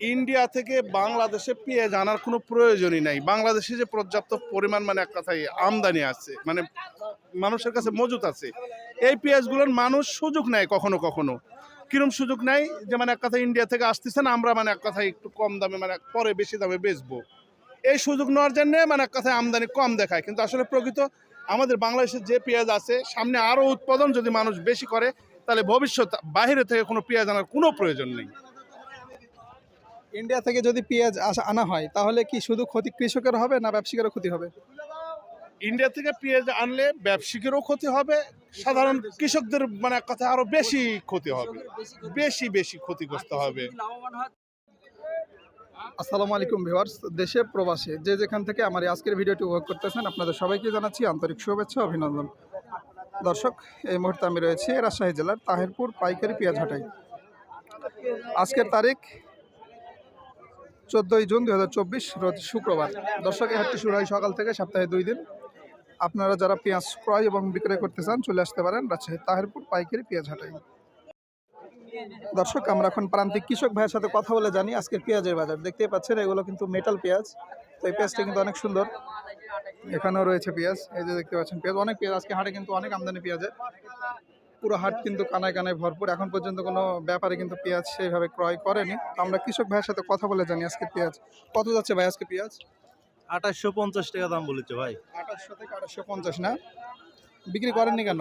India থেকে বাংলাদেশে পেঁয়াজ আনার কোনো প্রয়োজনই নাই। বাংলাদেশে যে পর্যাপ্ত পরিমাণ মানে এক কথায় আমদানি আছে মানে মানুষের কাছে মজুত আছে, এই পেঁয়াজগুলোর মানুষ সুযোগ নেয় কখনো কখনো। কিরম সুযোগ নেয়? যে মানে এক কথা ইন্ডিয়া থেকে আসতেছে না, আমরা মানে এক কথায় একটু কম দামে মানে পরে বেশি দামে বেচবো। এই সুযোগ নেওয়ার জন্য মানে এক কথায় আমদানি কম দেখায়। কিন্তু আসলে প্রকৃত আমাদের বাংলাদেশের যে পেঁয়াজ আছে, সামনে আরও উৎপাদন যদি মানুষ বেশি করে, তাহলে ভবিষ্যৎ বাইরে থেকে কোনো পেঁয়াজ আনার কোনো প্রয়োজন নেই। ইন্ডিয়া থেকে যদি পেঁয়াজ আসা আনা হয় তাহলে কি শুধু ক্ষতি কৃষকের হবে না ব্যবসায়ীরও ক্ষতি হবে? ইন্ডিয়া থেকে পেঁয়াজ আনলে ব্যবসায়িকেরও ক্ষতি হবে সাধারণ কৃষকদের মানে কথা আরও বেশি ক্ষতি হবে। বেশি বেশি ক্ষতিগ্রস্ত হবে। আসসালামু আলাইকুম ভিউয়ার্স দেশে প্রবাসে যে যেখান থেকে আমার আজকের ভিডিওটি উপভোগ করতেছেন আপনাদের সবাইকে জানাচ্ছি আন্তরিক শুভেচ্ছা অভিনন্দন। দর্শক এই মুহূর্তে আমি রয়েছি রাজশাহী জেলার তাহিরপুর পাইকারি পেঁয়াজ হাটাই। আজকের তারিখ চোদ্দোই জুন দু হাজার চব্বিশ রোজ শুক্রবার। দর্শক, এই হাটটি শুরু হয় সকাল থেকে সপ্তাহে দুই দিন। আপনারা যারা পেঁয়াজ ক্রয় এবং বিক্রয় করতে চান, চলে আসতে পারেন রাজশাহী তাহিরপুর পাইকারি পেঁয়াজ হাটাই দর্শক, আমরা এখন প্রান্তিক কৃষক ভাইয়ের সাথে কথা বলে জানি আজকের পেঁয়াজের বাজার। দেখতেই পাচ্ছেন, এগুলো কিন্তু মেটাল পেঁয়াজ। তো এই পেঁয়াজটা কিন্তু অনেক সুন্দর। এখানেও রয়েছে পেঁয়াজ। এই যে দেখতে পাচ্ছেন, পেঁয়াজ, অনেক পেঁয়াজ। আজকে হাটে কিন্তু অনেক আমদানি পেঁয়াজের। পুরো হাট কিন্তু কানায় কানায় ভরপুর। এখন পর্যন্ত কোনো ব্যাপারে কিন্তু পেঁয়াজ সেইভাবে ক্রয় করেনি। আমরা কৃষক ভাইয়ের সাথে কথা বলে জানি আজকে পেঁয়াজ। কত যাচ্ছে ভাই আজকে পেঁয়াজ? আঠাশশো পঞ্চাশ টাকা দাম বলেছে ভাই। আঠাশশো থেকে আঠাশশো পঞ্চাশ না? বিক্রি করেননি কেন?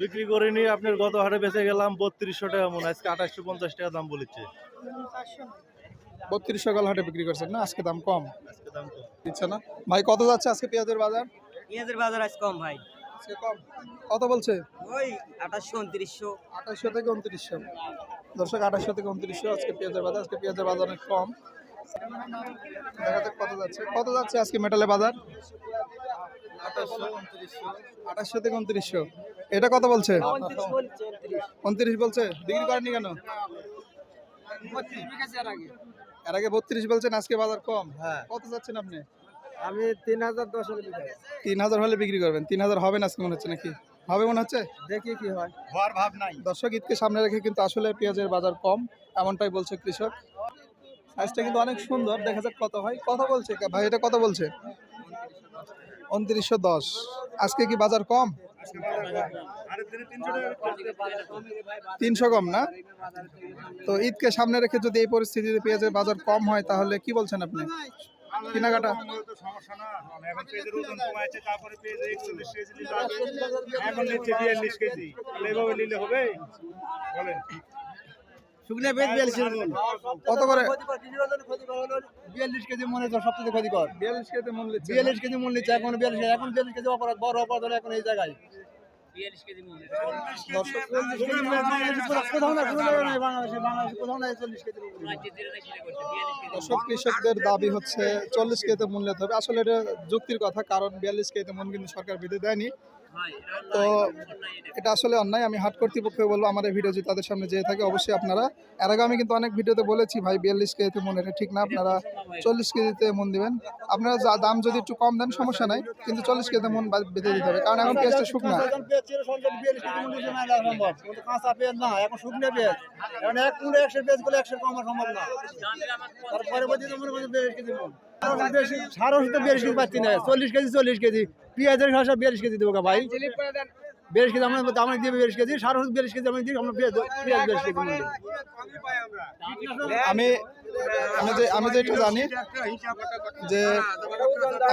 বিক্রি করিনি আপনার গত হাটে বেঁচে গেলাম বত্রিশশো টাকা মনে হয়। আজকে আঠাশশো পঞ্চাশ টাকা দাম বলেছে। বত্রিশশো কাল হাটে বিক্রি করছেন না? আজকে দাম কম? আজকে দাম কম। দিচ্ছে না? ভাই কত যাচ্ছে আজকে পেঁয়াজের বাজার? পেঁয়াজের বাজার আজ কম ভাই। কম। কত বলছে? ওই আঠাশশো উনত্রিশশো। আঠাশশো থেকে উনত্রিশশো। দর্শক আঠাশশো থেকে উনত্রিশশো। আজকে পেঁয়াজের বাজার আজকে পেঁয়াজের বাজার অনেক কম। দেখা যাক কত যাচ্ছে। কত যাচ্ছে আজকে মেটালের বাজার? আঠাশশো থেকে উনত্রিশশো। এটা কত বলছে? উনত্রিশ বলছে। বিক্রি করেনি কেন? এর আগে বত্রিশ বলছেন আজকে বাজার কম। হ্যাঁ। কত যাচ্ছেন আপনি? আমি তিন হাজার দশ হাজার তিন হাজার হলে বিক্রি করবেন। তিন হাজার হবে না আজকে মনে হচ্ছে নাকি? হবে মনে হচ্ছে? দেখি কি হয়। দর্শক ঈদকে সামনে রেখে কিন্তু আসলে পেঁয়াজের বাজার কম এমনটাই বলছে কৃষক। সাইজটা কিন্তু অনেক সুন্দর দেখা যাক কত হয়। কত বলছে ভাই এটা কত বলছে? উনত্রিশশো দশ। আজকে কি বাজার কম? তিনশো কম না? তো ঈদকে সামনে রেখে যদি এই পরিস্থিতিতে পেঁয়াজের বাজার কম হয় তাহলে কি বলছেন আপনি? কেনাকাটা। শুকনো পেঁয়াজ বিয়াল্লিশ কত করে? বিয়াল্লিশ কেজি মনে ক্ষতিকর। বিয়াল্লিশ কেজি মূল্য বিয়াল্লিশ কেজি মূল্য এখন বিয়াল্লিশ এখন বিয়াল্লিশ কেজি অপরাধ বড় অপরাধ হলো এখন এই জায়গায়। দর্শক কেজি কেজি কৃষকদের দাবি হচ্ছে চল্লিশ মূল্য হবে। আসলে এটা যুক্তির কথা কারণ বিয়াল্লিশ কেতে মূল কিন্তু সরকার বেঁধে দেয়নি। তো এটা আসলে অন্যায়। আমি হাট কর্তৃপক্ষকে বলব আমার এই ভিডিও যদি তাদের সামনে যেয়ে থাকে অবশ্যই আপনারা এর আগে আমি কিন্তু অনেক ভিডিওতে বলেছি ভাই বিয়াল্লিশ কেজিতে মন এটা ঠিক না আপনারা চল্লিশ কেজিতে মন দিবেন। আপনারা যা দাম যদি একটু কম দেন সমস্যা নাই কিন্তু চল্লিশ কেজিতে মন বেঁধে দিতে হবে কারণ এখন পেঁয়াজটা শুকনা। সার ওষুধ বিয়াল্লিশ কেজি পাচ্ছি না চল্লিশ কেজি চল্লিশ কেজি। পেঁয়াজের ভাষা বিয়াল্লিশ কেজি দেবো ভাই। বিয়াল্লিশ কেজি আমরা আমরা দিয়ে বিয়াল্লিশ কেজি সার ওষুধ বিয়াল্লিশ কেজি আমরা দিই আমরা পেঁয়াজ পেঁয়াজ বিয়াল্লিশ কেজি আমি আমি যে আমি যেটা জানি যে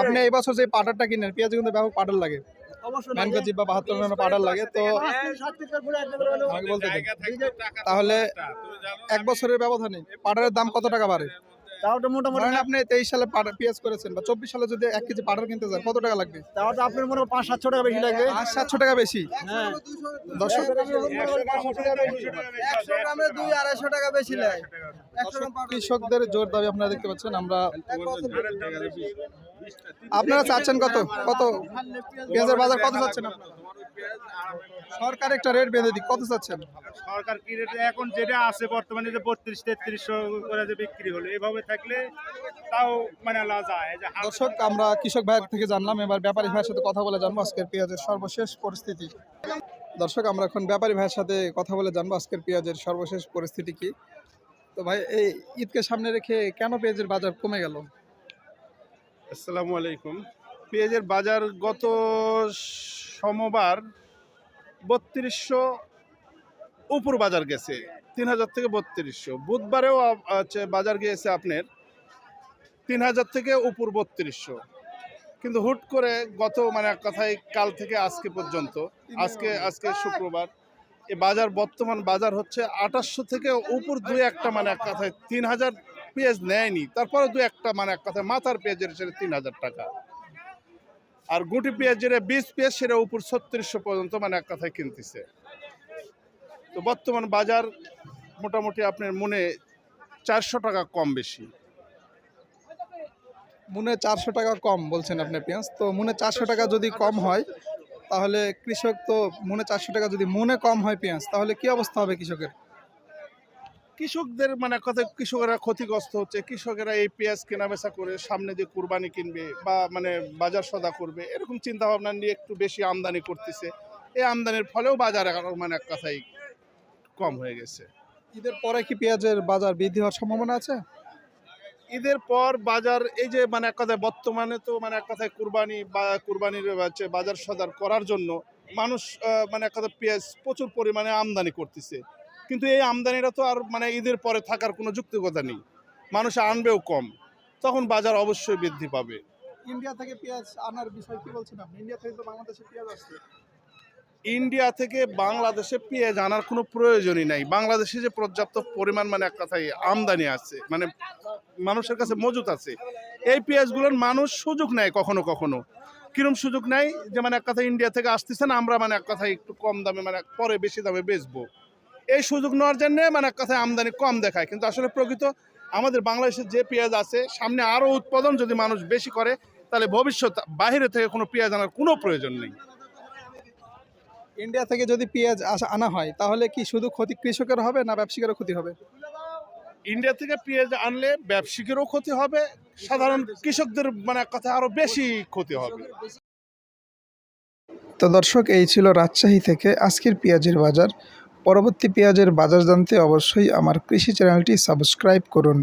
আপনি এই বছর যে পাটারটা কিনেন পেঁয়াজ কিন্তু ব্যাপক পাটার লাগে। অবশ্যই। ম্যান বা বাহাত্তর টাকা পাটার লাগে তো আমাকে বলতে তাহলে এক বছরের ব্যবধানে পাটারের দাম কত টাকা বাড়ে? তাও তো মোটামুটি আপনি তেইশ সালে পেঁয়াজ করেছেন বা চব্বিশ সালে যদি এক কেজি পাটার কিনতে চান কত টাকা লাগবে? তাও তো আপনার মনে হয় পাঁচ সাতশো টাকা বেশি লাগবে। পাঁচ সাতশো টাকা বেশি? হ্যাঁ। আড়াইশো টাকা বেশি লাগে কৃষকদের জোর দাবি আপনারা দেখতে পাচ্ছেন আমরা আপনারা চাচ্ছেন কত? কত? পেঁয়াজের বাজার কত চাচ্ছেন সরকার একটা রেট বেঁধে দিক কত চাচ্ছেন? সরকার কি রেটে এখন যেটা আছে বর্তমানে যে বত্রিশ তেত্রিশশো করে যে বিক্রি হলো এভাবে থাকলে তাও মানে যায় দর্শক আমরা কৃষক ভাইয়ের থেকে জানলাম এবার ব্যাপারী ভাইয়ের সাথে কথা বলে জানব আজকের পেঁয়াজের সর্বশেষ পরিস্থিতি। দর্শক আমরা এখন ব্যাপারী ভাইয়ের সাথে কথা বলে জানব আজকের পেঁয়াজের সর্বশেষ পরিস্থিতি কি। তো তো ভাই এই ঈদকে সামনে রেখে কেন পেঁয়াজের বাজার কমে গেল? আসসালামু আলাইকুম। পেঁয়াজের বাজার গত সোমবার বত্রিশশো উপর বাজার গেছে, তিন হাজার থেকে বত্রিশশো। বুধবারেও বাজার গিয়েছে আপনার তিন হাজার থেকে উপর বত্রিশশো। কিন্তু হুট করে গত মানে এক কথায় কাল থেকে আজকে পর্যন্ত, আজকে আজকে শুক্রবার এই বাজার বর্তমান বাজার হচ্ছে আঠাশশো থেকে উপর দুই একটা মানে এক কথায় তিন হাজার পেঁয়াজ নেয়নি। তারপরে দু একটা মানে এক কথায় মাথার পেঁয়াজের সেটা তিন হাজার টাকা। আর গুটি পেঁয়াজ যেটা বিশ পেঁয়াজ সেটা উপর ছত্রিশশো পর্যন্ত মানে এক কথায় কিনতেছে। তো বর্তমান বাজার মোটামুটি আপনার মনে চারশো টাকা কম বেশি। মনে চারশো টাকা কম বলছেন আপনি পেঁয়াজ। তো মনে চারশো টাকা যদি কম হয়, তাহলে কৃষক তো মনে চারশো টাকা যদি মনে কম হয় পেঁয়াজ, তাহলে কি অবস্থা হবে কৃষকের? কৃষকদের মানে কথায় কৃষকেরা ক্ষতিগ্রস্ত হচ্ছে কৃষকেরা এই পেঁয়াজ কেনা বেচা করে সামনে যে কুরবানি কিনবে বা মানে বাজার সদা করবে এরকম চিন্তা ভাবনা নিয়ে একটু বেশি আমদানি করতেছে। এই আমদানির ফলেও বাজার মানে এক কথায় কম হয়ে গেছে। ঈদের পরে কি পেঁয়াজের বাজার বৃদ্ধি হওয়ার সম্ভাবনা আছে? ঈদের পর বাজার এই যে মানে এক কথায় বর্তমানে তো মানে এক কথায় কুরবানি বা কুরবানির বাজার সদার করার জন্য মানুষ মানে এক কথায় পেঁয়াজ প্রচুর পরিমাণে আমদানি করতেছে। কিন্তু এই আমদানিটা তো আর মানে ঈদের পরে থাকার কোনো যুক্তিকতা নেই। মানুষ আনবেও কম। তখন বাজার অবশ্যই বৃদ্ধি পাবে। ইন্ডিয়া থেকে পেঁয়াজ আনার বিষয় কি বলছেন আপনি? ইন্ডিয়া থেকে তো বাংলাদেশে পেঁয়াজ আসছে। ইন্ডিয়া থেকে বাংলাদেশে পেঁয়াজ আনার কোনো প্রয়োজনই নাই। বাংলাদেশে যে পর্যাপ্ত পরিমাণ মানে এক কথায় আমদানি আছে মানে মানুষের কাছে মজুত আছে এই পেঁয়াজগুলোর মানুষ সুযোগ নেয় কখনো কখনো। কিরম সুযোগ নেয়? যে মানে এক কথা ইন্ডিয়া থেকে আসতেছে না আমরা মানে এক কথায় একটু কম দামে মানে পরে বেশি দামে বেচবো। এই সুযোগ নেওয়ার জন্য মানে কথায় আমদানি কম দেখায়। কিন্তু আসলে প্রকৃত আমাদের বাংলাদেশের যে পেঁয়াজ আছে সামনে আরও উৎপাদন যদি মানুষ বেশি করে তাহলে ভবিষ্যৎ বাইরে থেকে কোনো পেঁয়াজ আনার কোনো প্রয়োজন নেই। ইন্ডিয়া থেকে যদি পেঁয়াজ আসা- আনা হয় তাহলে কি শুধু ক্ষতি কৃষকের হবে না ব্যবসায়ীরও ক্ষতি হবে? ইন্ডিয়া থেকে পেঁয়াজ আনলে ব্যবসায়িকেরও ক্ষতি হবে সাধারণ কৃষকদের মানে কথা আরও বেশি ক্ষতি হবে। তো দর্শক এই ছিল রাজশাহী থেকে আজকের পেঁয়াজের বাজার। পরবর্তী পেঁয়াজের বাজার জানতে অবশ্যই আমার কৃষি চ্যানেলটি সাবস্ক্রাইব করুন।